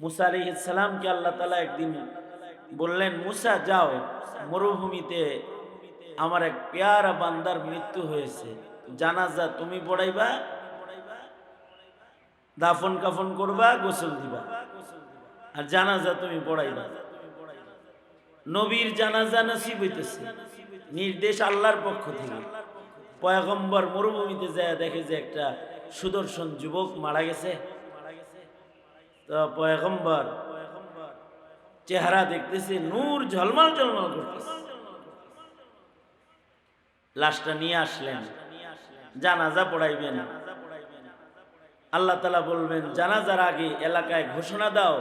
মুসা আলিহিসাল্লামকে আল্লাহ তালা একদিন বললেন, মুসা, যাও, মরুভূমিতে আমার এক পেয়ারা বান্দার মৃত্যু হয়েছে। জানাজা তুমি পড়াইবা, দাফন কাফন করবা, গোসল দিবা আর জানাজা তুমি পড়াইবা। নবীর জানাজা নসিব হইতেছে। নির্দেশ আল্লাহর পক্ষ থেকে। পয়গম্বর মরুভূমিতে যায় দেখে যে একটা সুদর্শন যুবক মারা গেছে। পয়গম্বর চেহারা দেখতেছে, নূর ঝলমল ঝলমল করতেছে। লাশটা নিয়ে আসলেন, জানাজা পড়াইবেন। আল্লাহ তালা বলবেন, জানাজার আগে এলাকায় ঘোষণা দাও,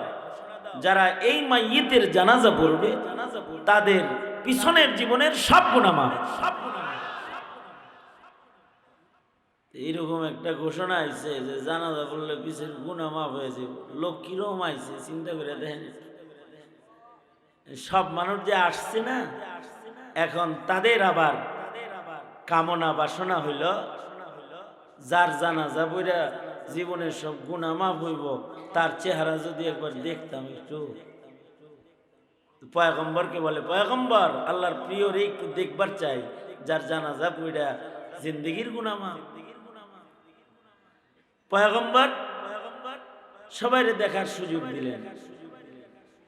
যারা এই মাইয়েতের জানাজা পড়বে, তাদের পিছনের জীবনের সব গুণামা এইরকম একটা ঘোষণা আইছে যে জানাজা পড়লে পিছের গুণা মাফ হয়েছে লোক কীরকম আইছে, চিন্তা করে দেখেন। সব মানুষ যে আসছে না, এখন তাদের আবার কামনা বাসনা হইল, যার জানাজা বইরা জীবনের সব গুণা মাফ হইব, তার চেহারা যদি একবার দেখতাম একটু। পয়গম্বরকে বলে, পয়গম্বর, আল্লাহর প্রিয় রে, একটু দেখবার চাই, যার জানাজা বইরা জিন্দিগির গুণা মাফ। পয়গম্বর, সবাই দেখার সুযোগ দিলেন।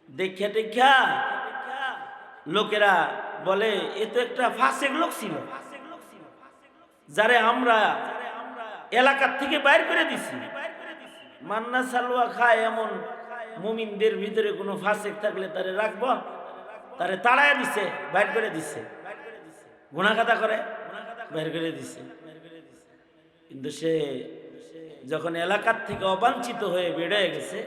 দেখা দেখা লোকেরা বলে, এ তো একটা ফাঁসেক লোক ছিল, যারে আমরা এলাকার থেকে বাইর করে দিছি। মান্না সালুয়া খায় এমন মুমিনদের ভিতরে কোনো ফাঁসেক থাকলে তারে রাখব, তারে তাড়ায় দিছে, বাইর করে দিছে। গুণাখাতা করে, বাইর করে দিছে। কিন্তু সে যখন এলাকার থেকে অবাঞ্ছিত হয়ে বেড়ে গেছে,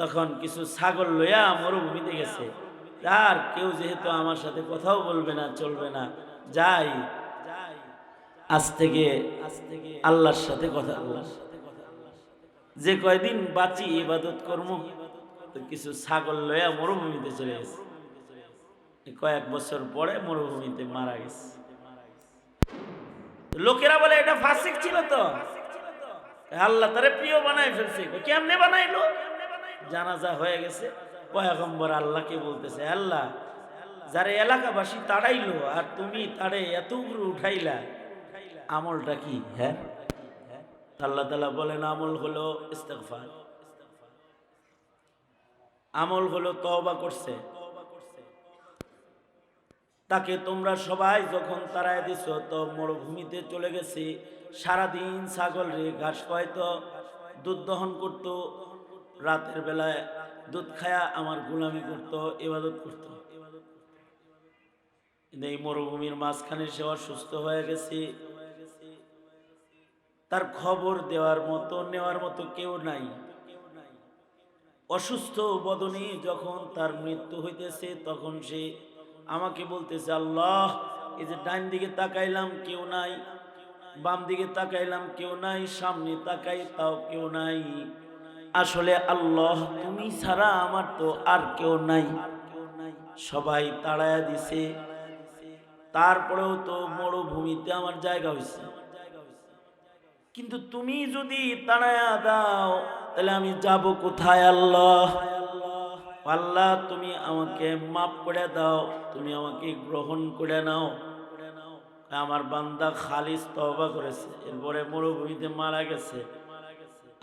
তখন কিছু ছাগল লইয়া মরুভূমিতে গেছে। আর কেউ যেহেতু আমার সাথে কথাও বলবে না, চলবে না, যাই। আজ থেকে আজ থেকে আল্লাহর সাথে কথা আল্লাহর সাথে বলার যে কয়দিন বাঁচি ইবাদত কর্ম, কিছু ছাগল লইয়া মরুভূমিতে চলে গেছে। কয়েক বছর পরে মরুভূমিতে মারা গেছে। লোকেরা বলে, এটা ফাসিক ছিল তো? আল্লাহ তারে প্রিয় বানাই ফেলছে। কেমনে বানাইলো? জানাজা হয়ে গেছে। পয়াগম্বর আল্লাহকে বলতেছে আল্লাহ, যারা এলাকাবাসী তাড়াইলো আর তুমি তারে এত উপরে উঠাইলা, আমলটা কি? হ্যাঁ? আল্লাহ তালা বলেন, আমল হলো ইস্তেগফার। আমল হলো তওবা করছে। তাকে তোমরা সবাই যখন তারায় দিছ, তো মরুভূমিতে চলে গেছে। সারাদিন ছাগল রে, ঘাস খাইতো দুধ দহন করত। রাতের বেলায় দুধ খায়া আমার গুলামি করত ইবাদত করত। এই মরুভূমির মাঝখানে সে অসুস্থ হয়ে গেছে। তার খবর দেওয়ার মতো, নেওয়ার মতো কেউ নাই। অসুস্থ বদনে যখন তার মৃত্যু হইতেছে, তখন সে আমাকে বলতেছে, আল্লাহ, এই যে ডান দিকে তাকাইলাম, কেউ নাই। বাম দিকে তাকাইলাম, কেউ নাই। সামনে তাকাই, তাও কেউ নাই। আসলে আল্লাহ, তুমি ছাড়া আমার তো আর কেউ নাই। সবাই তাড়ায়া দিছে। তারপরেও তো মরুভূমিতে আমার জায়গা হয়েছে কিন্তু তুমি যদি তাড়ায়া দাও, তাহলে আমি যাব কোথায় আল্লাহ? আল্লাহ, তুমি আমাকে মাফ করে দাও, তুমি আমাকে গ্রহণ করে নাও। আমার বান্দা খালিস তবা করেছে, এরপরে মরুভূমিতে মারা গেছে।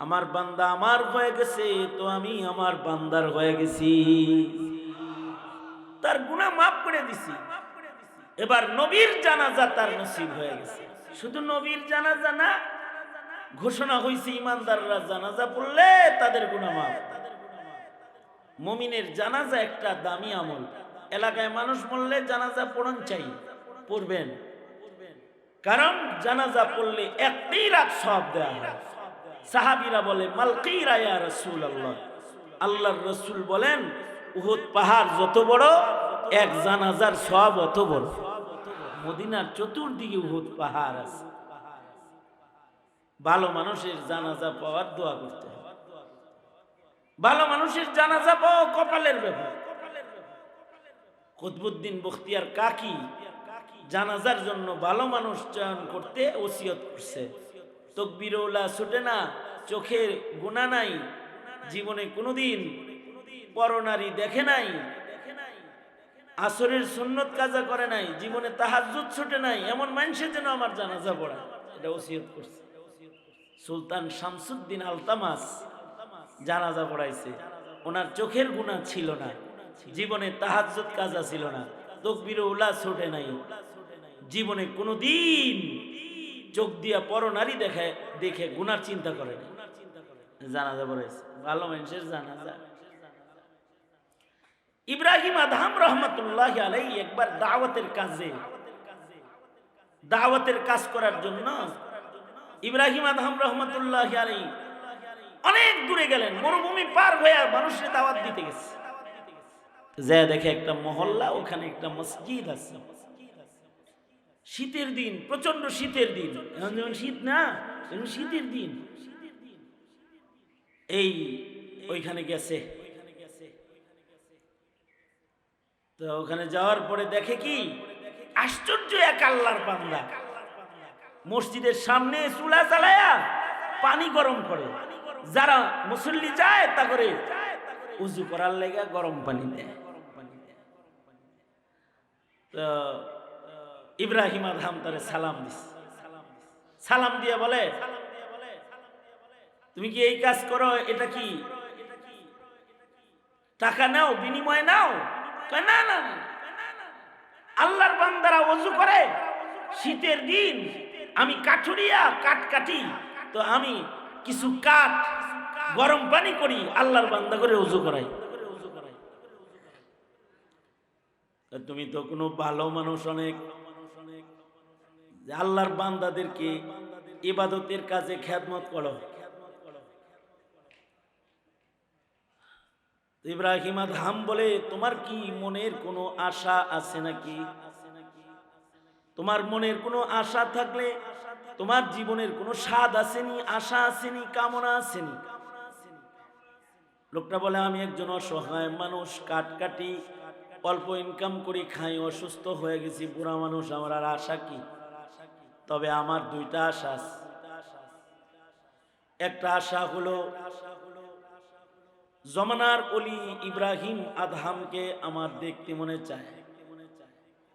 আমার বান্দা আমার হয়ে গেছে, তো আমি আমার বান্দার হয়ে গেছি। তার গুণা মাফ করে দিছি। এবার নবীর জানাজা তার নসিব হয়ে গেছে। শুধু নবীর জানাজা না, ঘোষণা হয়েছে ইমানদাররা জানাজা পড়লে তাদের গুণা মাফ। মমিনের জানাজা একটা দামি আমল। এলাকায় মানুষ মরলে জানাজা পড়ন চাই, পড়বেন। কারণ জানাজা পড়লে একটাই রাত সব দেওয়া হয়। সাহাবিরা বলে মালকিরা ইয়া রসুল আল্লাহ আল্লাহর রসুল বলেন, উহুদ পাহাড় যত বড়, এক জানাজার সব অত বড়। মদিনার চতুর্দিকে উহুদ পাহাড় আছে। ভালো মানুষের জানাজা পাওয়ার দোয়া করতে হবে ভালো মানুষের জানাজা পাওয়া কপালের ব্যাপার কুতবুদ্দিন বখতিয়ার কাকি জানাজার জন্য ভালো মানুষ চয়ন করতে ওসিয়ত করছে। তকবিরৌলা ছুটে না, চোখের গুণা নাই, জীবনে কোনোদিন পরনারী দেখে নাই, আসরের সুন্নত কাজা করে নাই, জীবনে তাহাজ্জুদ ছুটে নাই, এমন মানুষের যেন আমার জানাজা পড়া এটা ওসিয়ত করছে। সুলতান শামসুদ্দিন আলতামাস জানাজা পড়াইছে। ওনার চোখের গুণা ছিল না। জীবনে তাহাজ্জুদ কাজা ছিল না। তকবির উলা ছুটে নাই। জীবনে কোনোদিন চোখ দিয়া পর নারী দেখে দেখে গুনার চিন্তা করে জানাজা পড়াইছে। ভালো মানুষের জানাজা। ইব্রাহিম আদহাম রহমতুল্লাহ আলাই একবার দাওয়াতের কাজে, দাওয়াতের কাজ করার জন্য ইব্রাহিম আদহাম রহমতুল্লাহ আলাই অনেক দূরে গেলেন, মরুভূমি পার হয়ে মানুষের দাওয়াত দিতে গেছে। যা দেখে একটা মহল্লা, ওখানে একটা মসজিদ আছে। শীতের দিন প্রচণ্ড শীতের দিন। এখন যেমন শীত না এখন শীতের দিন। এই ওইখানে গেছে। তো ওখানে যাওয়ার পরে দেখে কি? আশ্চর্য এক আল্লাহর বান্দা। মসজিদের সামনে চুলা চালায়া পানি গরম করে। যারা মুসল্লি যায় তা করে উজু করার লেগে গরম পানি দেয়। তো ইব্রাহিম আদহাম তারে সালাম দিস। সালাম দিয়ে বলে, তুমি কি এই কাজ করো? এটা কি? টাকা নাও, বিনিময় নাও? না না। আল্লাহর বান্দারা অজু করে, শীতের দিন আমি কাঠুরিয়া কাঠ কাটি, তো আমি কিছু কাঠ গরম পানি করি, আল্লাহর বান্দা করে অজু করাই। তুমি তো কোনো ভালো মানুষ অনেক। আল্লাহর বান্দাদেরকে ইবাদতের কাজে খ্যাতমত করো। ইব্রাহিম আদহাম বলে, তোমার কি মনের কোনো আশা আছে নাকি? তোমার মনের কোনো আশা থাকলে তোমার জীবনের কোনো স্বাদ আসেনি, আশা আসেনি, কামনা আসেনি। লোকটা বলে, আমি একজন অসহায় মানুষ কাট কাটি অল্প ইনকাম করি খাই, অসুস্থ হয়ে গেছি, বুড়া মানুষ, আমার আর আশা কি? তবে আমার দুইটা আশা একটা আশা হলো, জমানার অলি ইব্রাহিম আদহামকে আমার দেখতে মনে চায়।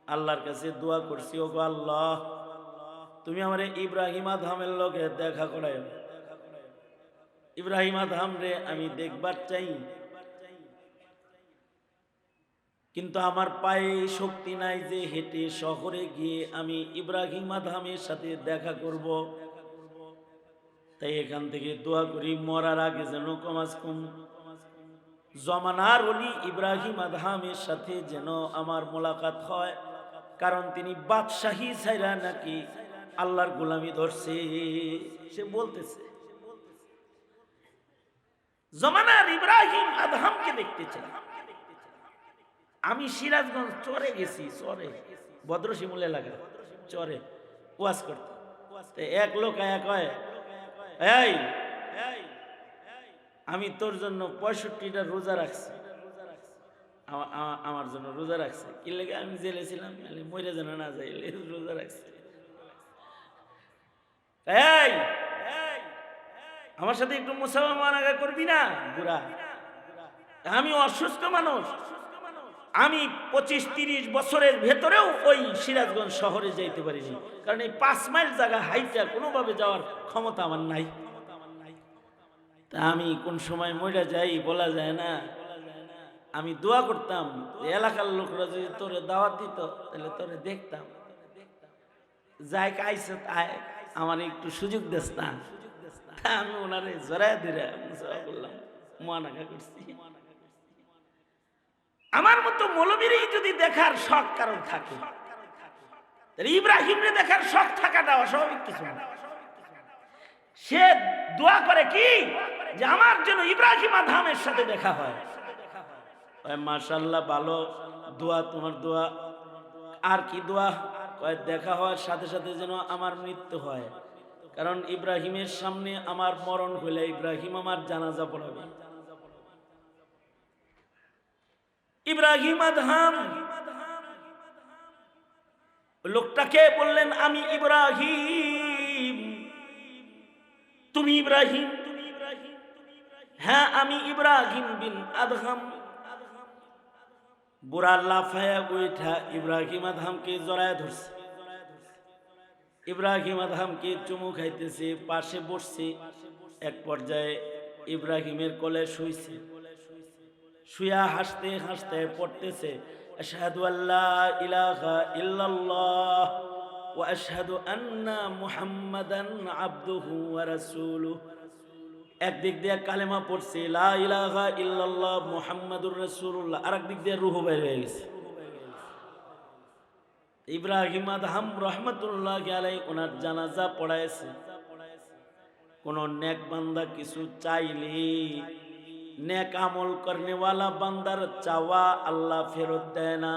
আল্লাহর কাছে দোয়া করছি, ওগো আল্লাহ তুমি আমার ইব্রাহিম আদহামের লোকে দেখা করায় ইব্রাহিম আদহাম রে, আমি দেখবার চাই। কিন্তু আমার পায়ে শক্তি নাই যে হেঁটে শহরে গিয়ে আমি ইব্রাহিম আদহামের সাথে দেখা করব। তাই এখান থেকে দোয়া করি, মরার আগে যেন কমাস কম। জমানার অলি ইব্রাহিম আদহামের সাথে যেন আমার মোলাকাত হয়, কারণ তিনি বাদশাহী ছাইরা নাকি আল্লাহর গোলামি ধরছে। সে বলতেছে, জমানার ইব্রাহিম আদহামকে চাই আমি সিরাজগঞ্জ চরে গেছি, চরে। ভদ্রশিমুল এলাকা চরে। ওয়াজ করতে। এক লোক এই, আমি তোর জন্য পঁয়ষট্টিটা রোজা রাখছি। আমা- আমা- আমার জন্য রোজা রাখছে। কি লেগে, আমি জেলে ছিলাম নাহলে মরে যেন না যাই, রোজা রাখছে। এই, আমার সাথে একটু মুসাফা মানাগা করবি না? বুড়া। আমি অসুস্থ মানুষ। আমি পঁচিশ তিরিশ বছরের ভেতরেও ওই সিরাজগঞ্জ শহরে যাইতে পারিনি। কারণ এই পাঁচ মাইল জায়গা হাইটা কোনোভাবে যাওয়ার ক্ষমতা আমার নাই। তা আমি কোন সময় মরে যাই বলা যায় না। আমি দোয়া করতাম এলাকার লোকরা যদি তোরে দাওয়াত দিত, তাহলে তোরে দেখতাম। যাই কাইছে তাই আমার একটু সুযোগ দেস না। আমি ওনারে দিলে মুসাফা করলাম। মহানাকা করছি। আমার মতো মৌলবীরই যদি দেখার শখ কারণ থাকে, তাহলে ইব্রাহিমরে দেখার শখ থাকাটা অস্বাভাবিক কিছু না। সে দোয়া করে কি? যে আমার জন্য ইব্রাহিম আধামের সাথে দেখা হয়। মাশাল্লাহ ভালো। দোয়া, তোমার দোয়া। আর কি দোয়া? কয় দেখা হওয়ার সাথে সাথে যেন আমার মৃত্যু হয়। কারণ ইব্রাহিমের সামনে আমার মরণ হইলে ইব্রাহিম আমার জানাজা পড়াবে। ইব্রাহিম আদহাম, লোকটাকে বললেন, আমি ইব্রাহিম। তুমি ইব্রাহিম? হ্যাঁ আমি ইব্রাহিম বিন আদহাম। বুড়া লাফায়া উঠা ইব্রাহিম আদহামকে জড়ায় ধরছে। ইব্রাহিম আদহামকে চুমু খাইতেছে, পাশে বসছে। এক পর্যায়ে ইব্রাহিমের কোলে শুইছে। শুয়া হাসতে হাসতে পড়তেছে, আশহাদু আল্লাহ ইলাহা ইল্লাল্লাহ ওয়া আশহাদু আন্না মুহাম্মাদান আবদুহু ওয়া রাসূলুহু। একদিক দিয়ে কালেমা পড়ছে ইলাহা আরেক দিক দিয়ে রূহ বের হয়ে গেছে। ইব্রাহিম আদহাম রহমতুল্লাহ আলাই ওনার জানাজা পড়াইছে। কোন নেক বান্দা কিছু চাইলে, নেক আমল করনেওয়ালা বান্দার চাওয়া আল্লাহ ফেরত দেয় না।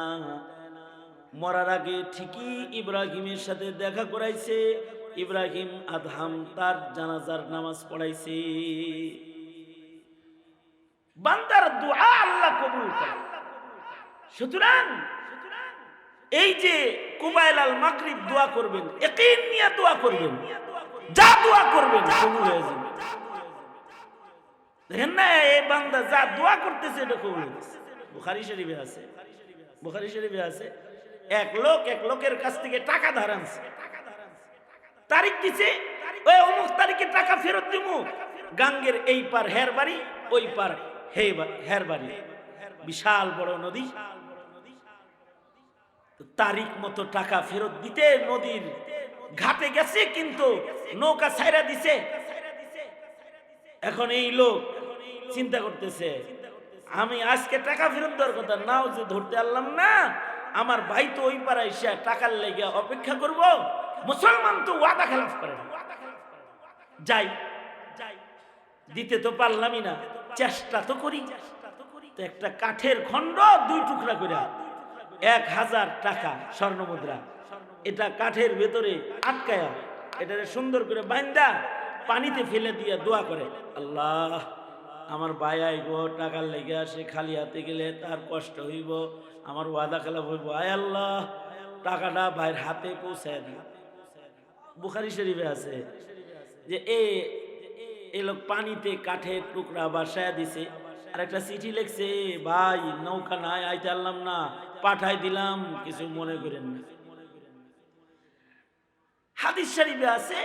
মরার আগে ঠিকই ইব্রাহিমের সাথে দেখা করাইছে ইব্রাহিম আদহাম তার জানাজার নামাজ পড়াইছে। বান্দার দোয়া আল্লাহ কবুল করে। সুতরাং এই যে কুবাইল আল মাগরিব দোয়া করবেন একিন নিয়ে দোয়া করবেন যা দোয়া করবেন কবুল হয়ে যাবে। দেখেন না এই বান্দা যা দোয়া করতেছে এটা কবুল। বুখারী শরীফে আছে বুখারী শরীফে আছে এক লোক এক লোকের কাছ থেকে টাকা ধার আনছে। তারিখ দিছে, ওই অমুক তারিখে টাকা ফেরত দিমু। গাঙ্গের এই পার হের বাড়ি, ওই পার হে হের বাড়ি। বিশাল বড় নদী। তারিখ মতো টাকা ফেরত দিতে নদীর ঘাটে গেছে, কিন্তু নৌকা ছাইরা দিছে। এখন এই লোক চিন্তা করতেছে, আমি আজকে টাকা ফেরত দেওয়ার কথা, নাও যে ধরতে পারলাম না, আমার ভাই তো ওই পাড়ায় এসে টাকার লেগে অপেক্ষা করব। মুসলমান তো ওয়াদা খেলাফ করে। যাই, দিতে তো পারলামই না, চেষ্টা তো করি। তো একটা কাঠের খণ্ড দুই টুকরা করে, এক হাজার টাকা স্বর্ণ মুদ্রা। এটা কাঠের ভেতরে আটকায়া এটা সুন্দর করে বাইন্দা, পানিতে ফেলে দিয়ে দোয়া করে। আল্লাহ, আমার ভাই আইব, টাকার লেগে আসে, খালি হাতে গেলে তার কষ্ট হইব, আমার ওয়াদা খেলা হইব। আয় আল্লাহ, টাকাটা ভাইয়ের হাতে পৌঁছায় দিও। বুখারি শরীফে আছে যে এ এ লোক পানিতে কাঠের টুকরা বাসায় দিছে। আর একটা চিঠি লিখছে, ভাই, নৌকা নাই, আইতে পারলাম না, পাঠাই দিলাম, কিছু মনে করেন না। হাদিস শরীফে আছে,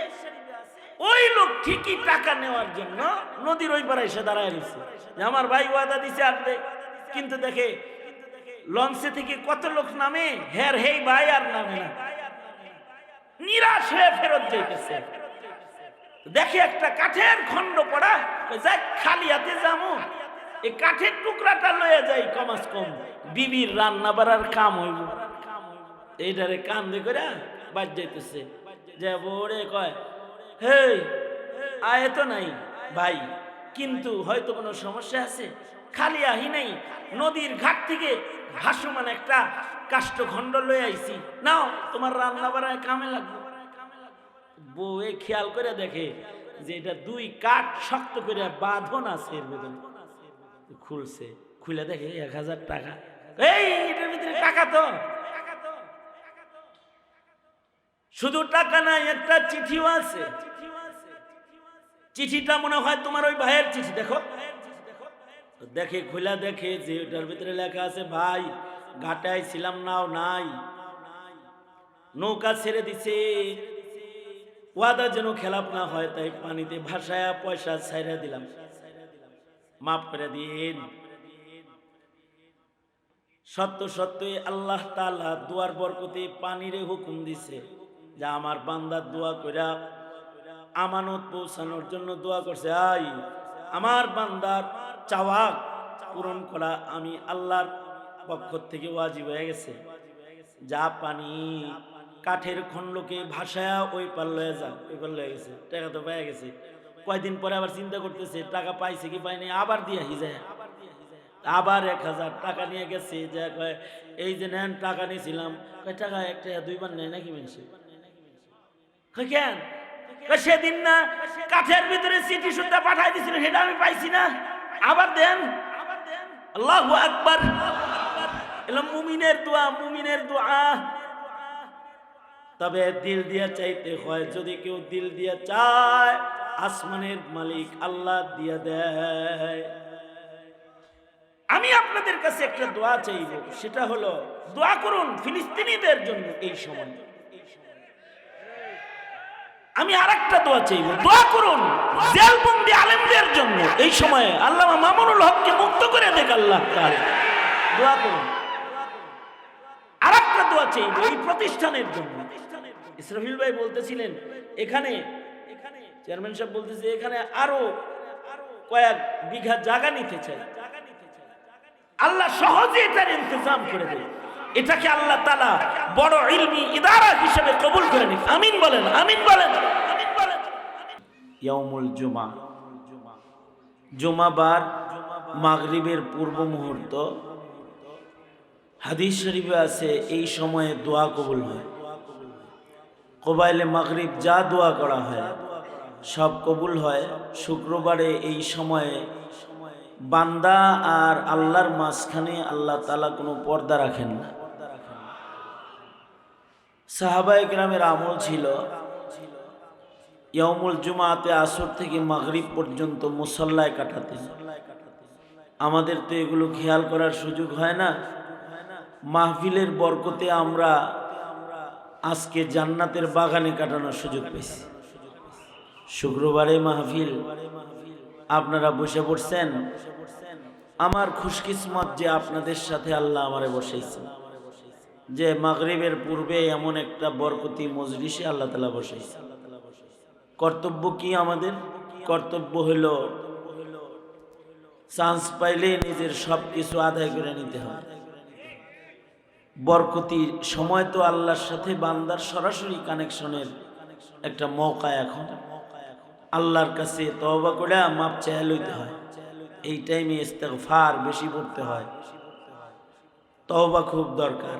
ওই লোক ঠিকই টাকা নেওয়ার জন্য নদীর ওই পাড়ায় এসে দাঁড়ায় রয়েছে। আমার ভাই ওয়াদা দিছে আসবে। কিন্তু দেখে, লঞ্চে থেকে কত লোক নামে? হের হেই ভাই আর নামে না। নিরাশ হয়ে ফেরত যাইতেছে। দেখে একটা কাঠের খন্ড পড়া যাক খালি হাতে যাব এই কাঠের টুকরাটা লয়ে যাই কমাস কম, বিবির রান্না বাড়ার কাম হইব। এইটারে কান দিয়ে করে বাদ যাইতেছে। যে বড়ে কয়, হে, আয় তো নাই ভাই, কিন্তু হয়তো কোনো সমস্যা আছে। খালি আহি নাই, নদীর ঘাট থেকে ভাসমান একটা কাষ্ঠখণ্ড লয়ে আইছি নাও তোমার রান্না বাড়ায় কামে লাগবে। বউয়ে খেয়াল করে দেখে যে এটা দুই কাঠ শক্ত করে বাঁধন আছে এর খুলছে, খুলে দেখে এক হাজার টাকা। এই, এটার ভিতরে টাকা তো। শুধু টাকা নাই, একটা চিঠিও আছে। চিঠিটা মনে হয় তোমার ওই ভাইয়ের চিঠি, দেখো। দেখে, খোলা দেখে যে ওটার ভিতরে লেখা আছে, ভাই ঘাটায় ছিলাম নাও নাই। নৌকা ছেড়ে দিছে। ওয়াদা যেন খেলাপ না হয়, তাই পানিতে ভাসায়া পয়সা ছাইরা দিলাম। মাফ করে দিন। সত্য সত্যই আল্লাহ তাআলা দুয়ার বরকতে পানিরে হুকুম দিছে যা আমার বান্দার দোয়া কইরা আমানত পৌঁছানোর জন্য দোয়া করছে। আই, আমার বান্দার চাওয়া পূরণ করা আমি আল্লাহর পক্ষ থেকে ওয়াজিব হয়ে গেছে। যা পানি কাঠের খণ্ডকে ভাসায়া ওই পার লয়ে ওই পার লয়ে গেছে, টাকা তো পেয়ে গেছে। কয়দিন পরে আবার চিন্তা করতেছে, টাকা পাইছে কি পাইনি, আবার দিয়ে হিজায়। আবার এক হাজার টাকা নিয়ে গেছে কয়, এই যে নেন, টাকা নিয়েছিলাম। কয়, টাকা একটা দুইবার নেয় নাকি মানুষ? কেন? সেদিন না কাঠের ভিতরে চিঠি সুদ্ধা পাঠাই দিছিল সেটা আমি পাইছি না। আবার দেন। আল্লাহ আকবার। এলো মুমিনের দোয়া মুমিনের দোয়া। তবে দিল দিয়ে চাইতে হয়, যদি কেউ দিল দিয়ে চায়, আসমানের মালিক আল্লাহ দিয়া দেয়। আমি আপনাদের কাছে একটা দোয়া চাইব, সেটা হলো, দোয়া করুন ফিলিস্তিনিদের জন্য এই সময়। আমি আর একটা দোয়া চাইব, দোয়া করুন জেলবন্দি আলেমদের জন্য এই সময়ে। আল্লাহ মামুনুল হককে মুক্ত করে দেখ আল্লাহ। দোয়া করুন। একটা দোয়া এই প্রতিষ্ঠানের জন্য। ইসরাফিল ভাই বলতেছিলেন, এখানে চেয়ারম্যান সাহেব বলতেছে, এখানে আরও কয়েক বিঘা জায়গা নিতে চাই। আল্লাহ সহজে এটার ইন্তজাম করে দেয় এটাকে আল্লাহ তালা বড় ইলমি ইদারা হিসেবে কবুল করে নিন আমিন বলেন আমিন বলেন আমিন বলেন। ইয়াউমুল জুমা। জুমাবার মাগরিবের পূর্ব মুহূর্ত হাদিস শরীফে আছে, এই সময়ে দোয়া কবুল হয়। কোবাইলে মাগরিব যা দোয়া করা হয়, সব কবুল হয়। শুক্রবারে এই সময়ে বান্দা আর আল্লাহর মাঝখানে আল্লাহ তালা কোনো পর্দা রাখেন না। সাহাবাই গ্রামের আমল ছিল ইয়মুল জুমাতে আসর থেকে মাগরিব পর্যন্ত মুসল্লায় কাটাতে। আমাদের তো এগুলো খেয়াল করার সুযোগ হয় না। মাহফিলের বরকতে আমরা আজকে জান্নাতের বাগানে কাটানোর সুযোগ পেয়েছি। শুক্রবারে মাহফিল, আপনারা বসে পড়ছেন। আমার খুশকিসমত যে আপনাদের সাথে আল্লাহ আমারে বসাইছেন যে মাগরিবের পূর্বে এমন একটা বরকতি মজলিসে আল্লাহ তালা বসেছে কর্তব্য কি আমাদের? কর্তব্য হলো চান্স পাইলে নিজের সব কিছু আদায় করে নিতে হয় বরকতি সময় তো আল্লাহর সাথে বান্দার সরাসরি কানেকশনের একটা মৌকা এখন। আল্লাহর কাছে তওবা করে মাপ চেয়ে লইতে হয়। এই টাইমে ইস্তেগফার বেশি পড়তে হয়। তওবা খুব দরকার।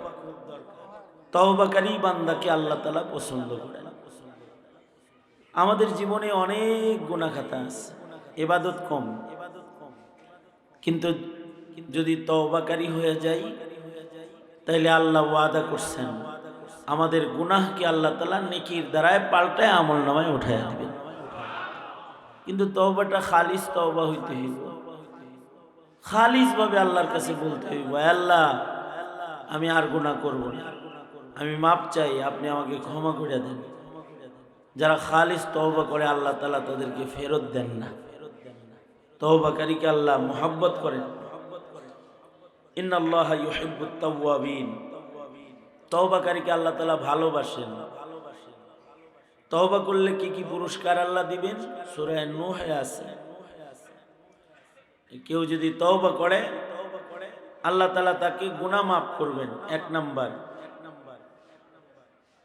তওবাকারী বান্দাকে আল্লাহ তালা পছন্দ করেন। আমাদের জীবনে অনেক গুণাখাতা আছে এবাদত কম। কিন্তু যদি তওবাকারী হয়ে যাই তাইলে আল্লাহ ওয়াদা করছেন, আমাদের গুনাহকে আল্লাহ তালা নেকির দ্বারায় পাল্টায় আমল নামায় উঠাইয়া দিবেন। কিন্তু তওবাটা খালিস তওবা হইতে হইব। খালিস ভাবে আল্লাহর কাছে বলতে হইব, "এ আল্লাহ, আমি আর গুণা করব না। আমি মাপ চাই, আপনি আমাকে ক্ষমা করে দেন। যারা খালিস তওবা করে, আল্লাহ তালা তাদেরকে ফেরত দেন না। তওবাকারীকে আল্লাহ মোহাব্বত করেন। ইন্নাল্লাহ ইউহিব্বুত তাওয়াবিন। তওবাকারীকে আল্লাহ তাআলা ভালোবাসেন। তওবা করলে কি কি পুরস্কার আল্লাহ দিবেন? সূরা নূহে আছে। কেউ যদি তওবা করে, আল্লাহ তাআলা তাকে গুনাহ মাফ করবেন, এক নাম্বার।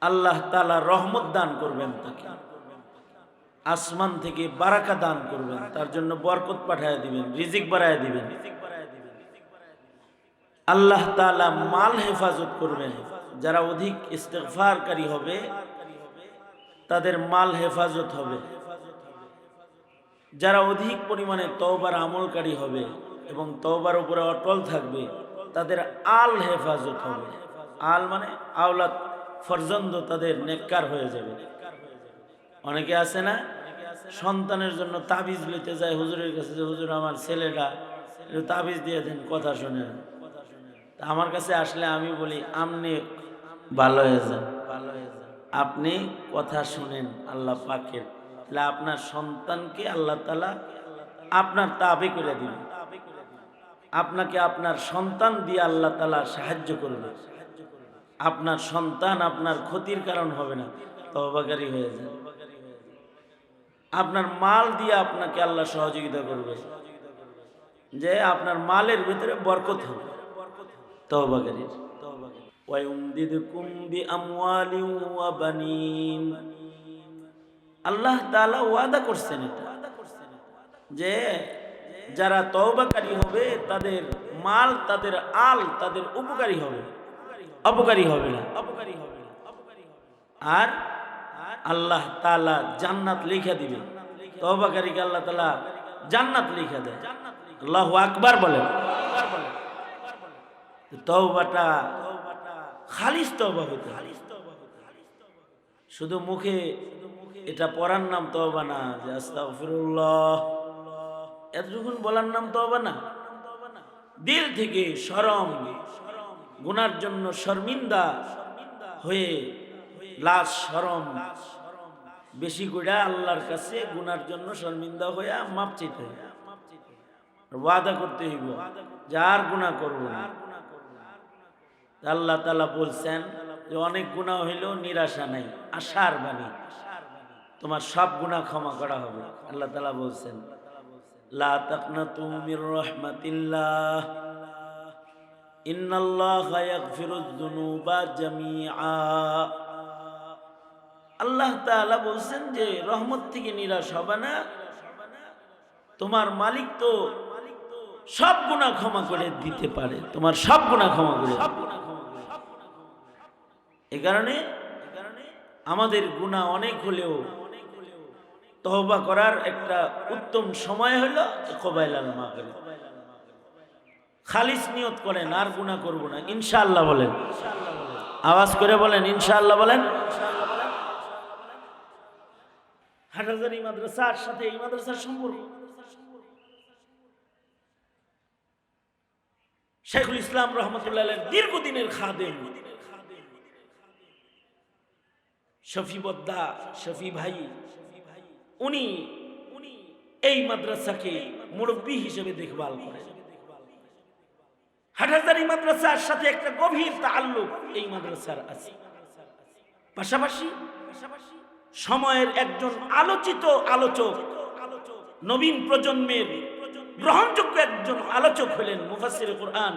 আল্লাহ তাআলা রহমত দান করবেন তাকে। আসমান থেকে বারাকা দান করবেন, তার জন্য বরকত পাঠায় দিবেন, রিজিক বাড়ায় দিবেন। আল্লাহ তাআলা মাল হেফাজত করবেন। যারা অধিক ইস্তেগফারকারী হবে, তাদের মাল হেফাজত হবে। যারা অধিক পরিমাণে তওবার আমলকারী হবে এবং তওবার উপরে অটল থাকবে, তাদের আল হেফাজত হবে। আল মানে আওলাদ ফরজন্দ তাদের নেককার হয়ে যাবে। অনেকে আছে না, সন্তানের জন্য তাবিজ লইতে যায়, হুজুরের কাছে যে, হুজুর, আমার ছেলেটা তাবিজ দিয়ে দেন, কথা শুনে তা আমার কাছে আসলে আমি বলি আপনি ভালো হয়ে যান। আপনি কথা শুনেন আল্লাহ পাকের। তাহলে আপনার সন্তানকে আল্লাহ তালা আপনার তাবে করে দিবেন আপনাকে আপনার সন্তান দিয়ে আল্লাহ তালা সাহায্য করবে। আপনার সন্তান আপনার ক্ষতির কারণ হবে না তবাকারী হয়ে যায় আপনার মাল দিয়ে আপনাকে আল্লাহ সহযোগিতা করবে। যে আপনার মালের ভিতরে বরকত হবে। বানিন আল্লাহ ওয়াদা করছেন এটা, যে যারা তওবাকারী হবে, তাদের মাল, তাদের আল, তাদের উপকারী হবে। অপকারী হবে না। আর আল্লাহ তাআলা জান্নাত লিখে দিবে তওবাকারীকে আল্লাহ তাআলা জান্নাত লিখে দেয় আল্লাহু আকবার বলেন। তওবাটা খালিস তওবা হইতে। শুধু মুখে এটা পড়ার নাম তওবা না, যে আস্তাগফিরুল্লাহ এতটুকুন বলার নাম তওবা না দিল থেকে শরম গুনার জন্য শর্মিন্দা হয়ে লাশ শরম বেশি করে আল্লাহর কাছে গুনার জন্য শর্মিন্দা হয়ে মাপ চাইতে। ওয়াদা করতে হইব যে আর গুণা করব না আল্লাহ তালা বলছেন যে অনেক গুণা হইলেও নিরাশা নাই, আশার বাণী। তোমার সব গুণা ক্ষমা করা হবে। আল্লাহ তালা বলছেন, লা তাকনাতু মির রাহমাতিল্লাহ আল্লাহ তাআলা বলছেন যে, রহমত থেকে নিরাশ হবে না। তোমার মালিক তো সব গুণা ক্ষমা করে দিতে পারে। তোমার সব গুণা ক্ষমা করে এ কারণে আমাদের গুণা অনেক হলেও তহবা করার একটা উত্তম সময় হলো কবাইলাল মাগরিব। খালিস নিয়ত করেন, আর গুণা করব না। ইনশাআল্লাহ বলেন। আওয়াজ করে বলেন, ইনশাআল্লাহ বলেন। সাথে শেখুল ইসলাম রহমতুল্লাহ দীর্ঘদিনের খাদেম। শফি বদ্দা শফি ভাই, উনি উনি এই মাদ্রাসাকে মুরব্বী হিসেবে দেখভাল করেন। হাটহাজারি মাদ্রাসার সাথে একটা গভীর তাল্লুক এই মাদ্রাসার আছে। পাশাপাশি সময়ের একজন আলোচিত আলোচক, নবীন প্রজন্মের গ্রহণযোগ্য একজন আলোচক হলেন মুফাসির কোরআন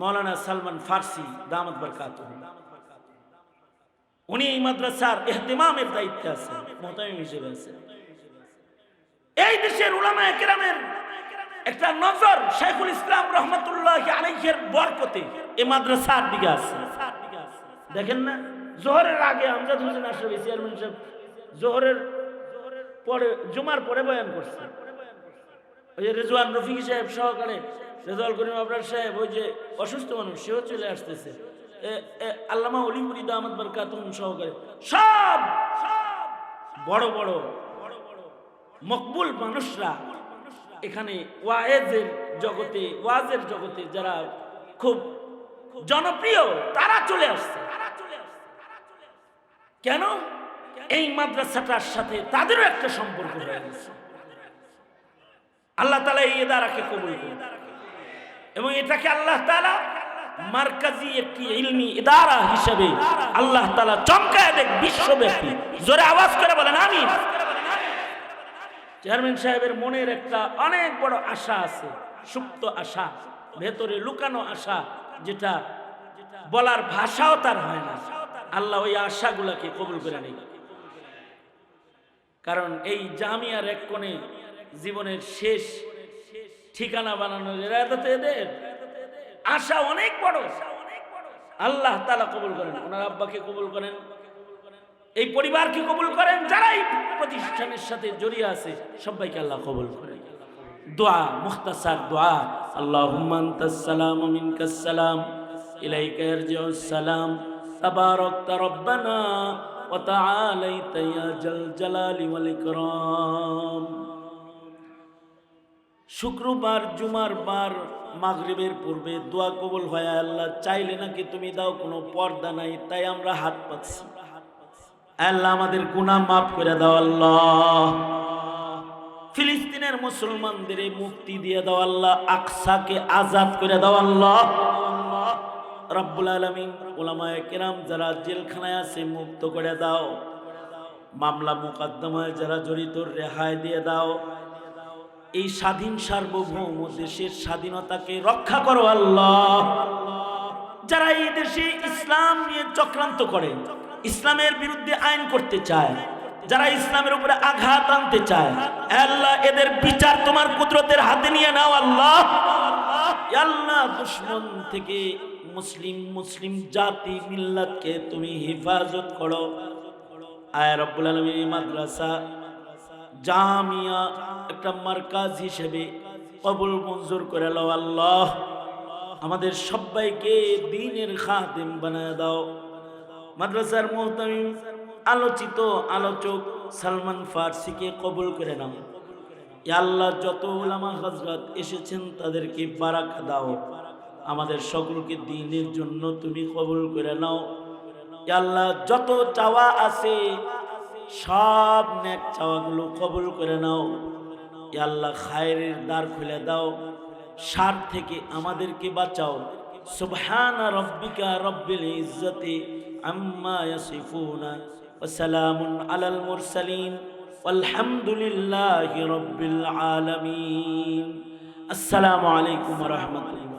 মৌলানা সালমান ফার্সি, দামত বরকাত উনি এই মাদ্রাসার এহতেমামের দায়িত্বে আছে মোতামিম হিসেবে আছেন এই দেশের উলামায়ে কেরামের একটা নজর শেখুল ইসলাম রহমতুল্লাহ আলাইহের বরকতে এই মাদ্রাসার দিকে আছে। দেখেন না, জোহরের আগে আমজাদ হোসেন আশরাফি চেয়ারম্যান সাহেব জোহরের পরে, জুমার পরে বয়ান করছে। ওই যে রেজওয়ান রফিকি সাহেব সহকারে রেজাউল করিম আবরার সাহেব, ওই যে অসুস্থ মানুষ, সেও চলে আসতেছে। আল্লামা অলিপুরি দামাত বরকাতুম সহকারে। সব বড় বড়, মকবুল মানুষরা এখানে ওয়াজের জগতে ওয়াজের জগতে যারা খুব জনপ্রিয়, তারা চলে আসছে। কেন? এই মাদ্রাসাটার সাথে তাদেরও একটা সম্পর্ক হয়ে গেছে। আল্লাহ তালা এই এদারাকে কবুল এবং এটাকে আল্লাহ তালা মার্কাজি একটি ইলমি ইদারা হিসেবে আল্লাহ তালা চমকায় দেখ বিশ্বব্যাপী। জোরে আওয়াজ করে বলেন আমি চেয়ারম্যান সাহেবের মনের একটা অনেক বড় আশা আছে, সুপ্ত আশা, ভেতরে লুকানো আশা, যেটা বলার ভাষাও তার হয় না। আল্লাহ ওই আশাগুলাকে কবুল করে নেই কারণ এই জামিয়ার এক কোণে জীবনের শেষ ঠিকানা বানানোর এদের। আশা অনেক বড়। আল্লাহ তালা কবুল করেন। ওনার আব্বাকে কবুল করেন। এই পরিবারকে কবুল করেন। যারা এই প্রতিষ্ঠানের সাথে জড়িয়ে আছে, সবাইকে আল্লাহ কবুল করেন। দোয়া, মুখতাসার দোয়া আনতাস সালাম মিনকাস সালাম, ইলাইকা ইয়ারজিউস সালাম, তাবারাকতা রব্বানা ওয়া তাআলাইতা ইয়া জাল জালালি ওয়াল ইকরাম। শুক্রবার, জুমার বার মাগরিবের পূর্বে দোয়া কবুল হয়, আল্লাহ চাইলে নাকি তুমি দাও, কোনো পর্দা নাই, তাই আমরা হাত পাচ্ছি আল্লাহ আমাদের গুনাহ মাফ করে দাও, আল্লাহ। ফিলিস্তিনের মুসলমানদের মুক্তি দিয়ে দাও, আল্লাহ। আকসাকে আজাদ করে দাও, আল্লাহ। রব্বুল আলমিন ওলামায় কেরাম যারা জেলখানায় আছে, মুক্ত করে দাও। মামলা মোকদ্দমায় যারা জড়িত, রেহাই দিয়ে দাও। এই স্বাধীন সার্বভৌম দেশের স্বাধীনতাকে রক্ষা করো আল্লাহ। যারা এই দেশে ইসলাম নিয়ে চক্রান্ত করে, ইসলামের বিরুদ্ধে আইন করতে চায়, যারা ইসলামের উপরে আঘাত আনতে চায় আল্লাহ, এদের বিচার তোমার কুদরতের হাতে নিয়ে নাও আল্লাহ। আল্লাহ, দুশ্মন থেকে মুসলিম মুসলিম জাতি, মিল্লাতকে তুমি হেফাজত করো। আয় রব্বুল আলমী মাদ্রাসা জামিয়া একটা মার্কাজ হিসেবে কবুল মঞ্জুর করে লাও আল্লাহ। আমাদের সবাইকে দিনের খাদেম বানায় দাও। মাদ্রাসার মোহতামিম, আলোচিত আলোচক সালমান ফার্সিকে কবুল করে নাও। আল্লাহ, যত উলামা হজরত এসেছেন তাদেরকে বারাকা দাও। আমাদের সকলকে দিনের জন্য তুমি কবুল করে নাও। আল্লাহ, যত চাওয়া আছে, সব ন্যাক চাওয়াগুলো কবুল করে নাও। আল্লাহ খায়ের দ্বার খুলে দাও। সার থেকে আমাদেরকে বাঁচাও। সুবহানা রব্বিকা রব্বিল ইজ্জতি আম্মা ইয়াসিফুনা ওয়া সালামুন আলাল মুরসালিন আলহামদুলিল্লাহি রব্বিল আলামিন। আসসালামু আলাইকুম ওয়া রাহমাতুল্লাহ।